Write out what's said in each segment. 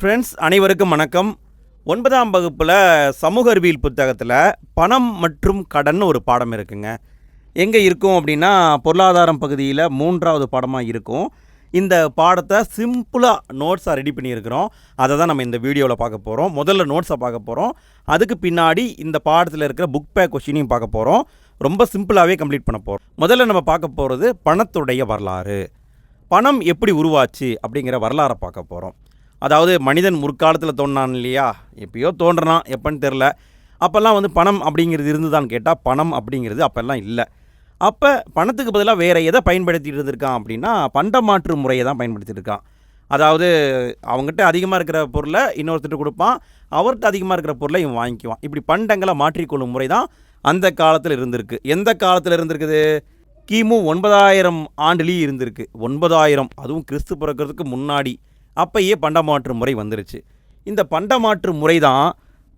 Friends அனைவருக்கும் வணக்கம். ஒன்பதாம் வகுப்பில் சமூக அறிவியல் புத்தகத்தில் பணம் மற்றும் கடன் ஒரு பாடம் இருக்குங்க. எங்கே இருக்கும் அப்படின்னா பொருளாதாரம் பகுதியில் மூன்றாவது பாடமாக இருக்கும். இந்த பாடத்தை சிம்பிளாக நோட்ஸாக ரெடி பண்ணியிருக்கிறோம். அதை தான் நம்ம இந்த வீடியோவில் பார்க்க போகிறோம் முதல்ல நோட்ஸை பார்க்க போகிறோம் அதுக்கு பின்னாடி இந்த பாடத்தில் இருக்கிற புக் பேக் கொஷினையும் பார்க்க போகிறோம் ரொம்ப சிம்பிளாகவே கம்ப்ளீட் பண்ண போகிறோம் முதல்ல நம்ம பார்க்க போகிறது பணத்துடைய வரலாறு. பணம் எப்படி உருவாச்சு அப்படிங்கிற வரலாறை பார்க்க போகிறோம் அதாவது மனிதன் முற்காலத்தில் தோன்றான் இல்லையா? எப்பயோ தோன்றுறான் எப்போன்னு தெரில அப்போல்லாம் வந்து பணம் அப்படிங்கிறது இருந்துதான்னு கேட்டால் பணம் அப்படிங்கிறது அப்போல்லாம் இல்லை. அப்போ பணத்துக்கு பதிலாக வேறு எதை பயன்படுத்திட்டு இருந்திருக்கான் அப்படின்னா பண்டமாற்று முறையை தான் பயன்படுத்திட்டு இருக்கான். அதாவது அவங்ககிட்ட அதிகமாக இருக்கிற பொருளை இன்னொருத்தர் கொடுப்பான் அவர்கிட்ட அதிகமாக இருக்கிற பொருளை இவன் வாங்கிக்குவான். இப்படி பண்டங்களை மாற்றிக்கொள்ளும் முறை தான் அந்த காலத்தில் இருந்திருக்கு. எந்த காலத்தில் இருந்திருக்குது? கிமு ஒன்பதாயிரம் ஆண்டுலேயும் இருந்திருக்கு. ஒன்பதாயிரம். அதுவும் கிறிஸ்து பிறக்கிறதுக்கு முன்னாடி. அப்பயே பண்டமாற்று முறை வந்துருச்சு. இந்த பண்டமாற்று முறை தான்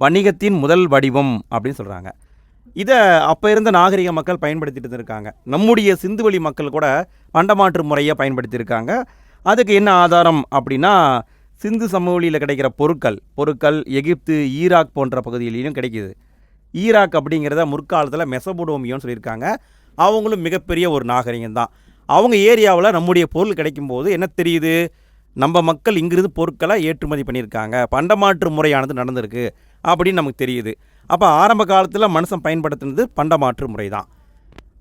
வணிகத்தின் முதல் வடிவம் அப்படின்னு சொல்கிறாங்க இதை அப்போ இருந்த நாகரிக மக்கள் பயன்படுத்திட்டு இருந்திருக்காங்க நம்முடைய சிந்துவெளி மக்கள் கூட பண்டமாற்று முறையை பயன்படுத்தியிருக்காங்க. அதுக்கு என்ன ஆதாரம் அப்படின்னா சிந்து சமவெளியில் கிடைக்கிற பொருட்கள் பொருட்கள் எகிப்து ஈராக் போன்ற பகுதிகளிலும் கிடைக்கிது. ஈராக் அப்படிங்கிறத முற்காலத்தில் மெசபுடோமியோன்னு சொல்லியிருக்காங்க. அவங்களும் மிகப்பெரிய ஒரு நாகரிகம் தான் அவங்க ஏரியாவில் நம்முடைய பொருள் கிடைக்கும்போது என்ன தெரியுது? நம்ம மக்கள் இங்கிருந்து பொருட்களை ஏற்றுமதி பண்ணியிருக்காங்க. பண்டமாற்று முறையானது நடந்திருக்கு அப்படின்னு நமக்கு தெரியுது. அப்போ ஆரம்ப காலத்தில் மனுஷன் பயன்படுத்துனது பண்டமாற்று முறை தான்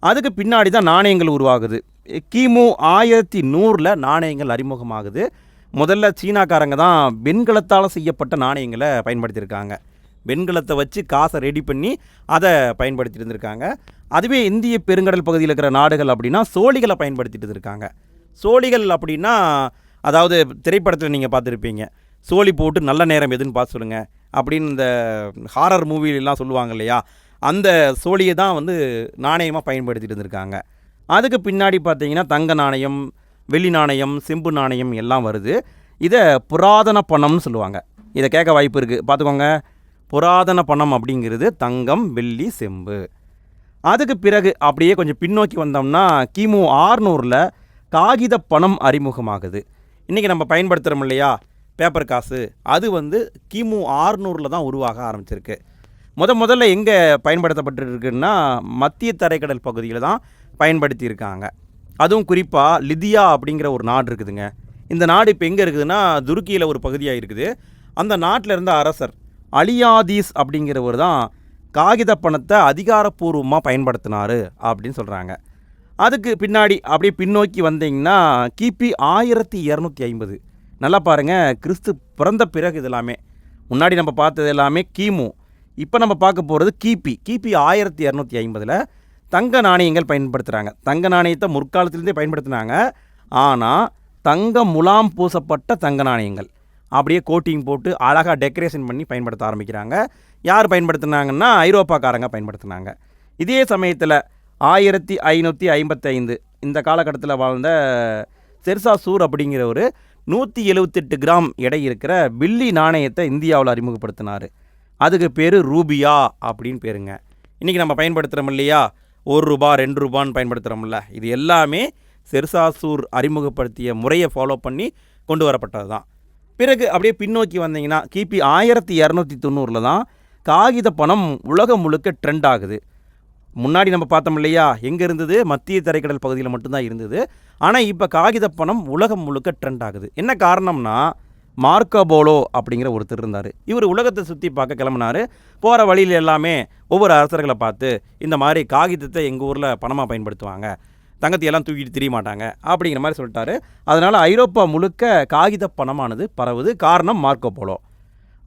அதுக்கு பின்னாடி தான் நாணயங்கள் உருவாகுது. கிமு ஆயிரத்தி நூறில் நாணயங்கள் அறிமுகமாகுது. முதல்ல சீனாக்காரங்க தான் வெண்கலத்தால் செய்யப்பட்ட நாணயங்களை பயன்படுத்தியிருக்காங்க. வெண்கலத்தை வச்சு காசை ரெடி பண்ணி அதை பயன்படுத்திட்டு இருந்திருக்காங்க அதுவே இந்திய பெருங்கடல் பகுதியில் இருக்கிற நாடுகள் அப்படின்னா சோழிகளை பயன்படுத்திட்டு இருந்திருக்காங்க. சோழிகள் அப்படின்னா அதாவது திரைப்படத்தில் நீங்கள் பார்த்துருப்பீங்க. சோழி போட்டு நல்ல நேரம் எதுன்னு பார்த்து சொல்லுங்கள் அப்படின்னு இந்த ஹாரர் மூவிலெலாம் சொல்லுவாங்க இல்லையா? அந்த சோழியை தான் வந்து நாணயமாக பயன்படுத்திட்டு இருந்திருக்காங்க. அதுக்கு பின்னாடி பார்த்தீங்கன்னா தங்க நாணயம் வெள்ளி நாணயம் செம்பு நாணயம் எல்லாம் வருது. இதை புராதன பணம்னு சொல்லுவாங்க. இதை கேட்க வாய்ப்பு இருக்குது பார்த்துக்கோங்க. புராதன பணம் அப்படிங்கிறது தங்கம் வெள்ளி செம்பு. அதுக்கு பிறகு அப்படியே கொஞ்சம் பின்னோக்கி வந்தோம்னா கிமு ஆறுநூறில் காகித பணம் அறிமுகமாகுது. இன்றைக்கி நம்ம பயன்படுத்துகிறோம் இல்லையா? பேப்பர் காசு. அது வந்து கிமு ஆறுநூறில் தான் உருவாக ஆரம்பிச்சிருக்கு. முத முதல்ல எங்கே பயன்படுத்தப்பட்டுருக்குன்னா மத்திய தரைக்கடல் பகுதியில் தான் பயன்படுத்தியிருக்காங்க. அதுவும் குறிப்பாக லிதியா அப்படிங்கிற ஒரு நாடு இருக்குதுங்க. இந்த நாடு இப்போ எங்கே இருக்குதுன்னா துருக்கியில் ஒரு பகுதியாக இருக்குது. அந்த நாட்டில் இருந்த அரசர் அலியாதீஸ் அப்படிங்கிறவர் தான் காகித பணத்தை அதிகாரப்பூர்வமாக பயன்படுத்தினார் அப்படின்னு சொல்கிறாங்க அதுக்கு பின்னாடி அப்படியே பின்னோக்கி வந்தீங்கன்னா கிபி ஆயிரத்தி இரநூத்தி ஐம்பது. நல்லா பாருங்கள் கிறிஸ்து பிறந்த பிறகு இது எல்லாமே முன்னாடி நம்ம பார்த்தது எல்லாமே கிமு. இப்போ நம்ம பார்க்க போகிறது கிபி. கிபி ஆயிரத்தி இரநூத்தி ஐம்பதில் தங்க நாணயங்கள் பயன்படுத்துகிறாங்க தங்க நாணயத்தை முற்காலத்திலேருந்தே பயன்படுத்தினாங்க. ஆனால் தங்க முலாம் பூசப்பட்ட தங்க நாணயங்கள். அப்படியே கோட்டிங் போட்டு அழகாக டெக்கரேஷன் பண்ணி பயன்படுத்த ஆரம்பிக்கிறாங்க. யார் பயன்படுத்துனாங்கன்னா ஐரோப்பாக்காரங்க பயன்படுத்தினாங்க. இதே சமயத்தில் ஆயிரத்தி ஐநூற்றி ஐம்பத்தைந்து இந்த காலகட்டத்தில் வாழ்ந்த செர்சாசூர் அப்படிங்கிற ஒரு நூற்றி எழுவத்தெட்டு கிராம் எடை இருக்கிற பில்லி நாணயத்தை இந்தியாவில் அறிமுகப்படுத்தினார். அதுக்கு பேர் ரூபியா அப்படின்னு பேருங்க. இன்றைக்கி நம்ம பயன்படுத்துகிறோம் இல்லையா? ஒரு ரூபா ரெண்டு ரூபான்னு பயன்படுத்துகிறோம்ல இது எல்லாமே செர்சாசூர் அறிமுகப்படுத்திய முறையை ஃபாலோ பண்ணி கொண்டு வரப்பட்டது தான் பிறகு அப்படியே பின்னோக்கி வந்தீங்கன்னா கிபி ஆயிரத்தி இரநூத்தி தொண்ணூறில் தான் காகித பணம் உலகம் முழுக்க ட்ரெண்ட் ஆகுது. முன்னாடி நம்ம பார்த்தோம் இல்லையா? எங்கே இருந்தது? மத்திய தரைக்கடல் பகுதியில் மட்டும்தான் இருந்தது. ஆனால் இப்போ காகித பணம் உலகம் முழுக்க ட்ரெண்ட் ஆகுது. என்ன காரணம்னா மார்க்கோபோலோ அப்படிங்கிற ஒருத்தர் இருந்தார். இவர் உலகத்தை சுற்றி பார்க்க கிளம்புனார். போகிற வழியில் எல்லாமே ஒவ்வொரு அரசர்களை பார்த்து இந்த மாதிரி காகிதத்தை எங்கள் ஊரில் பணமாக பயன்படுத்துவாங்க. தங்கத்தையெல்லாம் தூக்கிட்டு திரிய மாட்டாங்க. அப்படிங்கிற மாதிரி சொல்லிட்டாரு. அதனால் ஐரோப்பா முழுக்க காகித பணமானது பரவுது. காரணம் மார்க்கோ போலோ.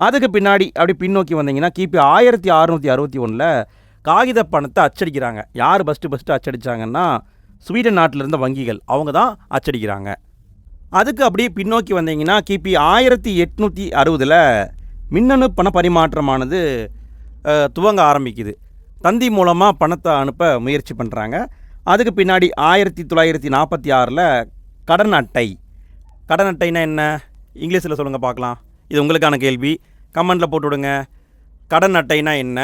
அதுக்கு பின்னாடி அப்படி பின்னோக்கி வந்தீங்கன்னா கிபி ஆயிரத்தி அறுநூற்றி அறுபத்தி ஒன்றில் காகித பணத்தை அச்சடிக்கிறாங்க. யார் ஃபஸ்ட்டு ஃபஸ்ட்டு அச்சடித்தாங்கன்னா ஸ்வீடன் நாட்டில் இருந்த வங்கிகள். அவங்க தான் அச்சடிக்கிறாங்க. அதுக்கு அப்படியே பின்னோக்கி வந்தீங்கன்னா கிபி ஆயிரத்தி எட்நூற்றி அறுபதில் மின்னணு பண பரிமாற்றமானது துவங்க ஆரம்பிக்குது. தந்தி மூலமாக பணத்தை அனுப்ப முயற்சி பண்ணுறாங்க அதுக்கு பின்னாடி ஆயிரத்தி தொள்ளாயிரத்தி நாற்பத்தி ஆறில் கடன் அட்டை. கடன் அட்டைனா என்ன? இங்கிலீஷில் சொல்லுங்கள் பார்க்கலாம். இது உங்களுக்கான கேள்வி. கமெண்டில் போட்டு விடுங்க கடன் அட்டைனா என்ன?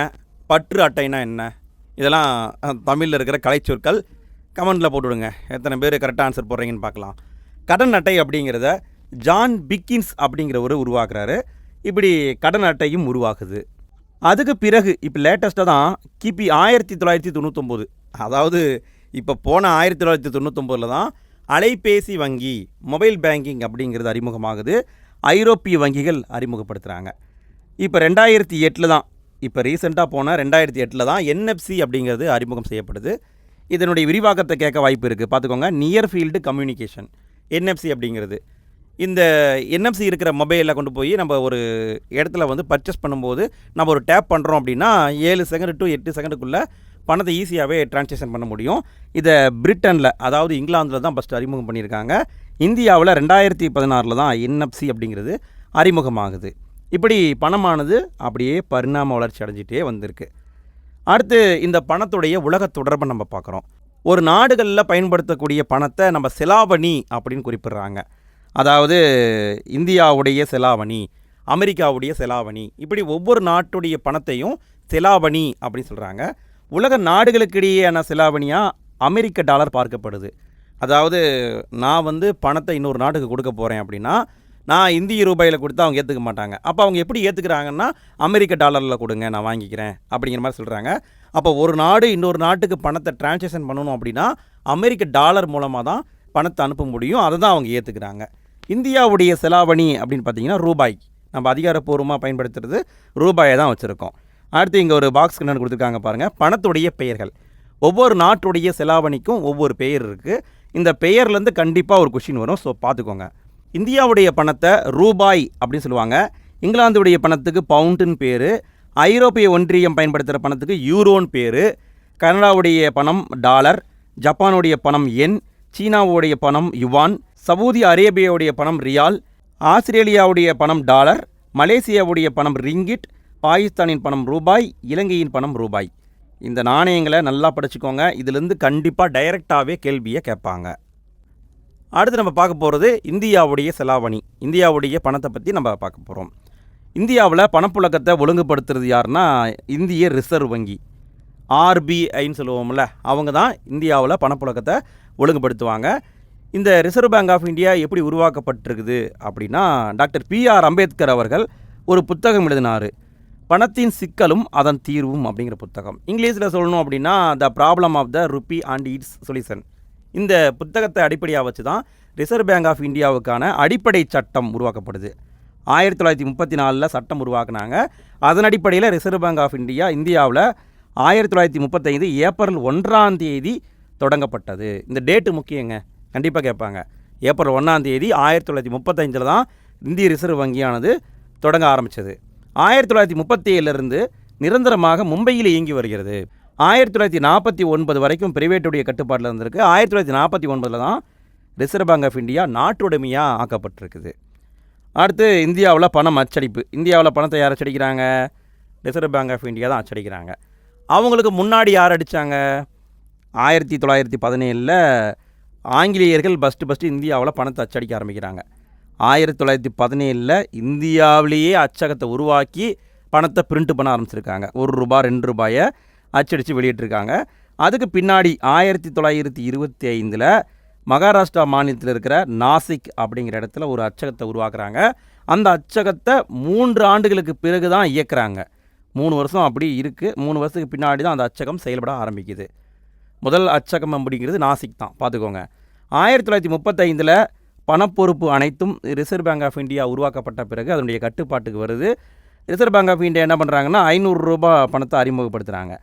பற்று அட்டைனா என்ன? இதெல்லாம் தமிழில் இருக்கிற கலைச்சொற்கள் கமெண்டில் போட்டு விடுங்க எத்தனை பேர் கரெக்டாக ஆன்சர் போடுறீங்கன்னு பார்க்கலாம். கடன் அட்டை அப்படிங்கிறத ஜான் பிக்கின்ஸ் அப்படிங்கிறவர் உருவாக்குறாரு. இப்படி கடன் அட்டையும் உருவாகுது. அதுக்கு பிறகு இப்போ லேட்டஸ்ட்டாக தான் கிபி ஆயிரத்தி தொள்ளாயிரத்தி தொண்ணூத்தொம்போது. அதாவது இப்போ போன ஆயிரத்தி தொள்ளாயிரத்தி தொண்ணூத்தொம்போதில் தான் அலைபேசி வங்கி மொபைல் பேங்கிங் அப்படிங்கிறது அறிமுகமாகுது. ஐரோப்பிய வங்கிகள் அறிமுகப்படுத்துகிறாங்க இப்போ ரெண்டாயிரத்தி எட்டில் தான் இப்போ ரீசெண்டாக போன ரெண்டாயிரத்தி எட்டில் தான் என்எஃப்சி அப்படிங்கிறது அறிமுகம் செய்யப்படுது. இதனுடைய விரிவாக்கத்தை கேட்க வாய்ப்பு இருக்குது பார்த்துக்கோங்க நியர் ஃபீல்டு கம்யூனிகேஷன் என்எஃப்சி அப்படிங்கிறது. இந்த என்எஃப்சி இருக்கிற மொபைலில் கொண்டு போய் நம்ம ஒரு இடத்துல வந்து பர்ச்சேஸ் பண்ணும்போது நம்ம ஒரு டேப் பண்ணுறோம் அப்படின்னா ஏழு செகண்ட் டு எட்டு செகண்டுக்குள்ளே பணத்தை ஈஸியாகவே டிரான்சேக்ஷன் பண்ண முடியும். இதை பிரிட்டனில் அதாவது இங்கிலாந்தில் தான் ஃபஸ்ட்டு அறிமுகம் பண்ணியிருக்காங்க. இந்தியாவில் ரெண்டாயிரத்தி பதினாறில் தான் என்எஃப்சி அப்படிங்கிறது அறிமுகமாகுது. இப்படி பணமானது அப்படியே பரிணாம வளர்ச்சி அடைஞ்சிட்டே வந்திருக்கு. அடுத்து இந்த பணத்துடைய உலக தொடர்பை நம்ம பார்க்குறோம். ஒரு நாடுகளில் பயன்படுத்தக்கூடிய பணத்தை நம்ம செலாவணி அப்படின்னு குறிப்பிட்றாங்க. அதாவது இந்தியாவுடைய செலாவணி அமெரிக்காவுடைய செலாவணி இப்படி ஒவ்வொரு நாட்டுடைய பணத்தையும் செலாவணி அப்படின்னு சொல்கிறாங்க உலக நாடுகளுக்கிடையேயான செலாவணியாக அமெரிக்க டாலர் பார்க்கப்படுது. அதாவது நான் வந்து பணத்தை இன்னொரு நாட்டுக்கு கொடுக்க போகிறேன் அப்படின்னா நான் இந்திய ரூபாயில் கொடுத்தா அவங்க ஏற்றுக்க மாட்டாங்க. அப்போ அவங்க எப்படி ஏற்றுக்கிறாங்கன்னா அமெரிக்க டாலரில் கொடுங்க நான் வாங்கிக்கிறேன் அப்படிங்கிற மாதிரி சொல்கிறாங்க அப்போ ஒரு நாடு இன்னொரு நாட்டுக்கு பணத்தை டிரான்சாக்ஷன் பண்ணணும் அப்படின்னா அமெரிக்க டாலர் மூலமாக தான் பணத்தை அனுப்ப முடியும். அதை தான் அவங்க ஏற்றுக்கிறாங்க இந்தியாவுடைய செலாவணி அப்படின்னு பார்த்தீங்கன்னா ரூபாய். நம்ம அதிகாரப்பூர்வமாக பயன்படுத்துறது ரூபாயை தான் வச்சுருக்கோம். அடுத்து இங்கே ஒரு பாக்ஸ் கண்ணு கொடுத்துருக்காங்க பாருங்கள் பணத்துடைய பெயர்கள். ஒவ்வொரு நாட்டுடைய செலாவணிக்கும் ஒவ்வொரு பெயர் இருக்குது இந்த பெயர்லேருந்து கண்டிப்பாக ஒரு கொஷின் வரும். ஸோ பார்த்துக்கோங்க. இந்தியாவுடைய பணத்தை ரூபாய் அப்படின்னு சொல்லுவாங்க. இங்கிலாந்துடைய பணத்துக்கு பவுண்டுன்னு பேர். ஐரோப்பிய ஒன்றியம் பயன்படுத்துகிற பணத்துக்கு யூரோன்னு பேர். கனடாவுடைய பணம் டாலர். ஜப்பானுடைய பணம் என். சீனாவுடைய பணம் யுவான். சவுதி அரேபியாவுடைய பணம் ரியால். ஆஸ்திரேலியாவுடைய பணம் டாலர். மலேசியாவுடைய பணம் ரிங்கிட். பாகிஸ்தானின் பணம் ரூபாய். இலங்கையின் பணம் ரூபாய். இந்த நாணயங்களை நல்லா படிச்சுக்கோங்க. இதிலிருந்து கண்டிப்பாக டைரெக்டாகவே கேள்வியை கேட்பாங்க. அடுத்து நம்ம பார்க்க போகிறது இந்தியாவுடைய செலாவணி இந்தியாவுடைய பணத்தை பற்றி நம்ம பார்க்க போகிறோம் இந்தியாவில் பணப்புழக்கத்தை ஒழுங்குபடுத்துறது யாருன்னா இந்திய ரிசர்வ் வங்கி ஆர்பிஐன்னு சொல்லுவோம்ல அவங்க தான் இந்தியாவில் பணப்புழக்கத்தை ஒழுங்குபடுத்துவாங்க. இந்த ரிசர்வ் பேங்க் ஆஃப் இந்தியா எப்படி உருவாக்கப்பட்டிருக்குது அப்படின்னா டாக்டர் பிஆர் அம்பேத்கர் அவர்கள் ஒரு புத்தகம் எழுதினார். பணத்தின் சிக்கலும் அதன் தீர்வும் அப்படிங்கிற புத்தகம். இங்கிலீஷில் சொல்லணும் அப்படின்னா the problem of the rupee and its solution இந்த புத்தகத்தை அடிப்படையாக வச்சு தான் ரிசர்வ் பேங்க் ஆஃப் இந்தியாவுக்கான அடிப்படை சட்டம் உருவாக்கப்படுது. ஆயிரத்தி தொள்ளாயிரத்தி முப்பத்தி நாலில் சட்டம் உருவாக்குனாங்க. அதன் அடிப்படையில் ரிசர்வ் பேங்க் ஆஃப் இந்தியா இந்தியாவில் ஆயிரத்தி தொள்ளாயிரத்தி முப்பத்தைந்து ஏப்ரல் ஒன்றாம் தேதி தொடங்கப்பட்டது. இந்த டேட்டு முக்கியங்க. கண்டிப்பாக கேட்பாங்க. ஏப்ரல் ஒன்றாம் தேதி ஆயிரத்தி தொள்ளாயிரத்தி முப்பத்தஞ்சில் தான் இந்திய ரிசர்வ் வங்கியானது தொடங்க ஆரம்பித்தது ஆயிரத்தி தொள்ளாயிரத்தி முப்பத்தி ஏழுலேருந்து நிரந்தரமாக மும்பையில் இயங்கி வருகிறது. ஆயிரத்தி தொள்ளாயிரத்தி நாற்பத்தி ஒன்பது வரைக்கும் பிரைவேட்டுடைய கட்டுப்பாட்டில் இருந்திருக்கு. ஆயிரத்தி தொள்ளாயிரத்தி நாற்பத்தி ஒன்பதில் தான் ரிசர்வ் பேங்க் ஆஃப் இந்தியா நாட்டுடைமையாக ஆக்கப்பட்டிருக்குது. அடுத்து இந்தியாவில் பணம் அச்சடிப்பு. இந்தியாவில் பணத்தை யார் அச்சடிக்கிறாங்க? ரிசர்வ் பேங்க் ஆஃப் இந்தியா தான் அச்சடிக்கிறாங்க. அவங்களுக்கு முன்னாடி யார் அடித்தாங்க ஆயிரத்தி தொள்ளாயிரத்தி பதினேழில் ஆங்கிலேயர்கள் ஃபஸ்ட்டு ஃபஸ்ட்டு இந்தியாவில் பணத்தை அச்சடிக்க ஆரம்பிக்கிறாங்க. ஆயிரத்தி தொள்ளாயிரத்தி பதினேழில் இந்தியாவிலேயே அச்சகத்தை உருவாக்கி பணத்தை பிரிண்ட் பண்ண ஆரம்பிச்சிருக்காங்க. ஒரு ரூபா ரெண்டு ரூபாயை அச்சடித்து வெளியிட்டிருக்காங்க. அதுக்கு பின்னாடி ஆயிரத்தி தொள்ளாயிரத்தி இருபத்தி ஐந்தில் மகாராஷ்டிரா மாநிலத்தில் இருக்கிற நாசிக் அப்படிங்கிற இடத்துல ஒரு அச்சகத்தை உருவாக்குறாங்க. அந்த அச்சகத்தை மூன்று ஆண்டுகளுக்கு பிறகு தான் இயக்குறாங்க. மூணு வருஷம் அப்படி இருக்குது மூணு வருஷத்துக்கு பின்னாடி தான் அந்த அச்சகம் செயல்பட ஆரம்பிக்குது. முதல் அச்சகம் அப்படிங்கிறது நாசிக் தான். பார்த்துக்கோங்க. ஆயிரத்தி தொள்ளாயிரத்தி முப்பத்தைந்தில் பணப்பொறுப்பு அனைத்தும் ரிசர்வ் பேங்க் ஆஃப் இந்தியா உருவாக்கப்பட்ட பிறகு அதனுடைய கட்டுப்பாட்டுக்கு வருது. ரிசர்வ் பேங்க் ஆஃப் இந்தியா என்ன பண்ணுறாங்கன்னா ஐநூறு ரூபாய் பணத்தை அறிமுகப்படுத்துகிறாங்க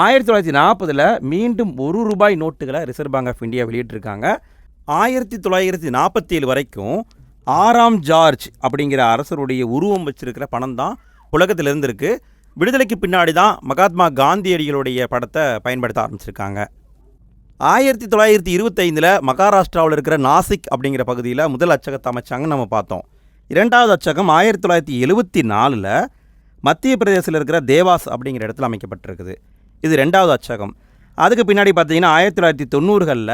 ஆயிரத்தி தொள்ளாயிரத்தி நாற்பதில் மீண்டும் ஒரு ரூபாய் நோட்டுகளை ரிசர்வ் பேங்க் ஆஃப் இந்தியா வெளியிட்டிருக்காங்க. ஆயிரத்தி தொள்ளாயிரத்தி நாற்பத்தி ஏழு வரைக்கும் ஆறாம் ஜார்ஜ் அப்படிங்கிற அரசருடைய உருவம் வச்சிருக்கிற பணம் தான் உலகத்தில் இருந்திருக்கு. விடுதலைக்கு பின்னாடி தான் மகாத்மா காந்தியடிகளுடைய படத்தை பயன்படுத்த ஆரம்பிச்சிருக்காங்க. ஆயிரத்தி தொள்ளாயிரத்தி இருபத்தைந்தில் மகாராஷ்டிராவில் இருக்கிற நாசிக் அப்படிங்கிற பகுதியில் முதல் அச்சகத்தை அமைச்சாங்கன்னு நம்ம பார்த்தோம். இரண்டாவது அச்சகம் ஆயிரத்தி தொள்ளாயிரத்தி எழுபத்தி நாலில் மத்திய பிரதேசத்தில் இருக்கிற தேவாஸ் அப்படிங்கிற இடத்துல அமைக்கப்பட்டிருக்குது. இது ரெண்டாவது அச்சகம். அதுக்கு பின்னாடி பார்த்தீங்கன்னா ஆயிரத்தி தொள்ளாயிரத்தி தொண்ணூறுகளில்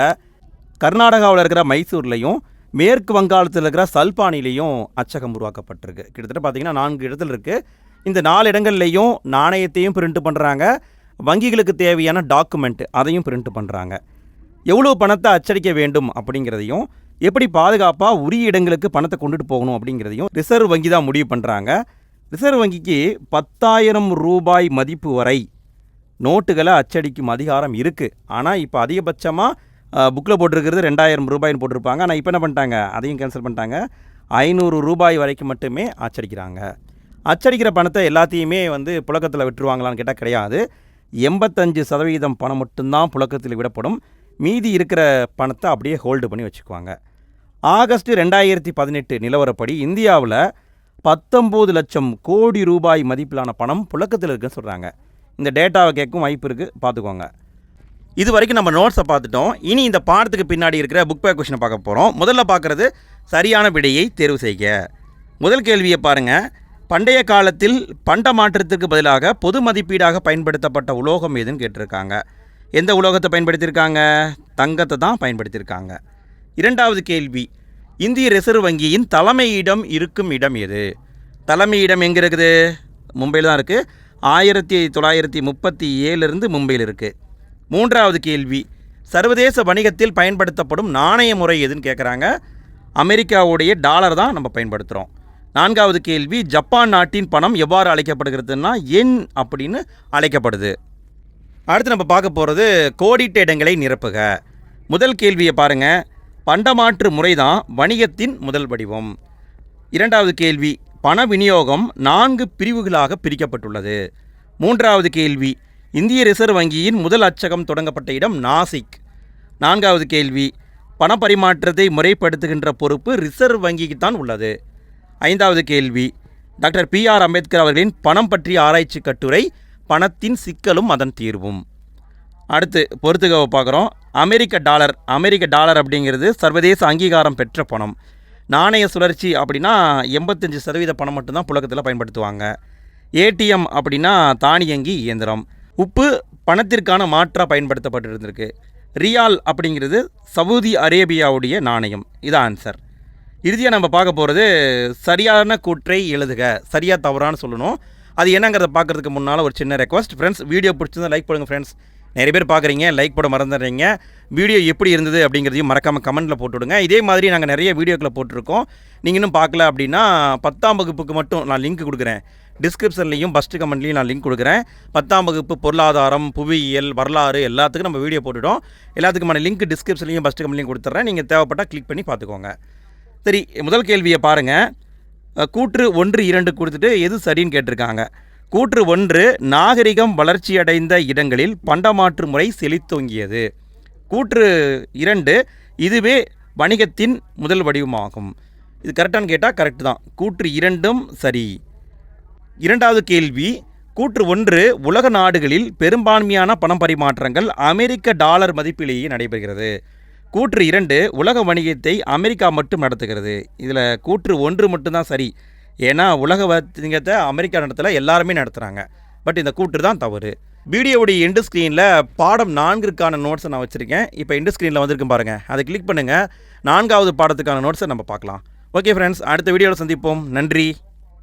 கர்நாடகாவில் இருக்கிற மைசூர்லேயும் மேற்கு வங்காளத்தில் இருக்கிற சல்பானிலையும் அச்சகம் உருவாக்கப்பட்டிருக்கு. கிட்டத்தட்ட பார்த்தீங்கன்னா நான்கு இடத்துல இருக்குது இந்த நாலு இடங்கள்லையும் நாணயத்தையும் பிரிண்ட் பண்ணுறாங்க வங்கிகளுக்கு தேவையான டாக்குமெண்ட் அதையும் பிரிண்ட் பண்ணுறாங்க எவ்வளோ பணத்தை அச்சடிக்க வேண்டும் அப்படிங்கிறதையும் எப்படி பாதுகாப்பாக உரிய இடங்களுக்கு பணத்தை கொண்டுட்டு போகணும் அப்படிங்கிறதையும் ரிசர்வ் வங்கி தான் முடிவு பண்ணுறாங்க ரிசர்வ் வங்கிக்கு பத்தாயிரம் ரூபாய் மதிப்பு வரை நோட்டுகளை அச்சடிக்கும் அதிகாரம் இருக்குது ஆனால் இப்போ அதிகபட்சமாக புக்கில் போட்டிருக்கிறது ரெண்டாயிரம் ரூபாய்னு போட்டிருப்பாங்க. ஆனால் இப்போ என்ன பண்ணிட்டாங்க? அதையும் கேன்சல் பண்ணிட்டாங்க. ஐநூறு ரூபாய் வரைக்கும் மட்டுமே அச்சடிக்கிறாங்க. அச்சடிக்கிற பணத்தை எல்லாத்தையுமே வந்து புழக்கத்தில் விட்டுருவாங்களான்னு கேட்டால் கிடையாது. எண்பத்தஞ்சு சதவீதம் பணம் மட்டும்தான் புழக்கத்தில் விடப்படும். மீதி இருக்கிற பணத்தை அப்படியே ஹோல்டு பண்ணி வச்சுக்குவாங்க. ஆகஸ்ட் ரெண்டாயிரத்தி பதினெட்டு நிலவரப்படி இந்தியாவில் பத்தொம்போது லட்சம் கோடி ரூபாய் மதிப்பிலான பணம் புழக்கத்தில் இருக்குன்னு சொல்கிறாங்க இந்த டேட்டாவை கேட்கும் வாய்ப்பு இருக்குது பார்த்துக்கோங்க. இது வரைக்கும் நம்ம நோட்ஸை பார்த்துட்டோம். இனி இந்த பாடத்துக்கு பின்னாடி இருக்கிற புக் பேக் கொஷினை பார்க்க போகிறோம் முதல்ல பார்க்குறது சரியான விடையை தேர்வு செய்க. முதல் கேள்வியை பாருங்கள் பண்டைய காலத்தில் பண்ட மாற்றத்துக்கு பதிலாக பொது மதிப்பீடாக பயன்படுத்தப்பட்ட உலோகம் எதுன்னு கேட்டிருக்காங்க. எந்த உலோகத்தை பயன்படுத்தியிருக்காங்க? தங்கத்தை தான் பயன்படுத்தியிருக்காங்க. இரண்டாவது கேள்வி. இந்திய ரிசர்வ் வங்கியின் தலைமையிடம் இருக்கும் இடம் எது? தலைமையிடம் எங்கே இருக்குது? மும்பையில் தான் இருக்குது ஆயிரத்தி தொள்ளாயிரத்தி முப்பத்தி ஏழிலிருந்து மும்பையில் இருக்குது மூன்றாவது கேள்வி சர்வதேச வணிகத்தில் பயன்படுத்தப்படும் நாணய முறை எதுன்னு கேட்குறாங்க அமெரிக்காவுடைய டாலர் தான் நம்ம பயன்படுத்துகிறோம் நான்காவது கேள்வி ஜப்பான் நாட்டின் பணம் எவ்வாறு அழைக்கப்படுகிறதுனா என் அப்படின்னு அழைக்கப்படுது. அடுத்து நம்ம பார்க்க போகிறது கோடிட்ட இடங்களை நிரப்புக. முதல் கேள்வியை பாருங்கள் பண்டமாற்று முறை தான் வணிகத்தின் முதல் வடிவம். இரண்டாவது கேள்வி பண விநியோகம் நான்கு பிரிவுகளாக பிரிக்கப்பட்டுள்ளது. மூன்றாவது கேள்வி இந்திய ரிசர்வ் வங்கியின் முதல் அச்சகம் தொடங்கப்பட்ட இடம் நாசிக். நான்காவது கேள்வி பணப்பரிமாற்றத்தை முறைப்படுத்துகின்ற பொறுப்பு ரிசர்வ் வங்கிக்கு தான் உள்ளது. ஐந்தாவது கேள்வி டாக்டர் பி ஆர் அம்பேத்கர் அவர்களின் பணம் பற்றிய ஆராய்ச்சி கட்டுரை பணத்தின் சிக்கலும் அதன் தீர்வும். அடுத்து பொறுத்துகவை பார்க்குறோம். அமெரிக்க டாலர் அமெரிக்க டாலர் அப்படிங்கிறது சர்வதேச அங்கீகாரம் பெற்ற பணம். நாணய சுழற்சி அப்படின்னா எண்பத்தஞ்சு சதவீத பணம் மட்டும்தான் புழக்கத்தில் பயன்படுத்துவாங்க. ஏடிஎம் அப்படின்னா தானியங்கி இயந்திரம். உப்பு பணத்திற்கான மாற்றாக பயன்படுத்தப்பட்டு இருந்திருக்கு ரியால் அப்படிங்கிறது சவுதி அரேபியாவுடைய நாணயம். இதான் ஆன்சர் இறுதியாக நம்ம பார்க்க போகிறது சரியான கூற்றை எழுதுக. சரியாக தவறான்னு சொல்லணும். அது என்னங்கிறத பார்க்குறதுக்கு முன்னால் ஒரு சின்ன ரெக்வஸ்ட் ஃப்ரெண்ட்ஸ் வீடியோ பிடிச்சிருந்தா லைக் பண்ணுங்கள் ஃப்ரெண்ட்ஸ் நிறைய பேர் பார்க்குறீங்க லைக் போட மறந்துடுறீங்க. வீடியோ எப்படி இருந்தது அப்படிங்கிறதையும் மறக்காமல் கமெண்ட்டில் போட்டுவிடுங்க. இதே மாதிரி நாங்கள் நிறைய வீடியோக்களை போட்டிருக்கோம். நீங்கள் இன்னும் பார்க்கல அப்படின்னா பத்தாம் வகுப்புக்கு மட்டும் நான் லிங்க் கொடுக்குறேன். டிஸ்கிரிப்ஷன்லையும் ஃபஸ்ட்டு கமெண்ட்லையும் நான் லிங்க் கொடுக்குறேன். பத்தாம் வகுப்பு பொருளாதாரம் புவியியல் வரலாறு எல்லாத்துக்கும் நம்ம வீடியோ போட்டுவிடும் எல்லாத்துக்குமான லிங்க் டிஸ்கிரிப்ஷன்லையும் ஃபஸ்ட்டு கமெண்ட்லையும் கொடுத்துட்றேன். நீங்கள் தேவைப்பட்டால் கிளிக் பண்ணி பார்த்துக்கோங்க. சரி முதல் கேள்வியை பாருங்கள் கூற்று ஒன்று இரண்டு கொடுத்துட்டு எது சரின்னு கேட்டிருக்காங்க. கூற்று ஒன்று நாகரிகம் வளர்ச்சியடைந்த இடங்களில் பண்டமாற்று முறை செழித்தோங்கியது. கூற்று இரண்டு இதுவே வணிகத்தின் முதல் வடிவமாகும். இது கரெக்டானு கேட்டால் கரெக்டு தான். கூற்று இரண்டும் சரி. இரண்டாவது கேள்வி கூற்று ஒன்று உலக நாடுகளில் பெரும்பான்மையான பணம் பரிமாற்றங்கள் அமெரிக்க டாலர் மதிப்பிலேயே நடைபெறுகிறது. கூற்று இரண்டு உலக வணிகத்தை அமெரிக்கா மட்டும் நடத்துகிறது. இதில் கூற்று ஒன்று மட்டும்தான் சரி. ஏன்னா உலக வர்த்தகத்தை அமெரிக்கா நடத்தல எல்லாருமே நடத்துகிறாங்க பட் இந்த கூட்டு தான் தவறு. வீடியோவுடைய எண்டு ஸ்க்ரீனில் பாடம் நான்கிற்கான நோட்ஸை நான் வச்சுருக்கேன். இப்போ எண்டு ஸ்க்ரீனில் வந்திருக்கும் பாருங்கள் அதை கிளிக் பண்ணுங்கள் நான்காவது பாடத்துக்கான நோட்ஸை நம்ம பார்க்கலாம். ஓகே ஃப்ரெண்ட்ஸ் அடுத்த வீடியோவில் சந்திப்போம். நன்றி.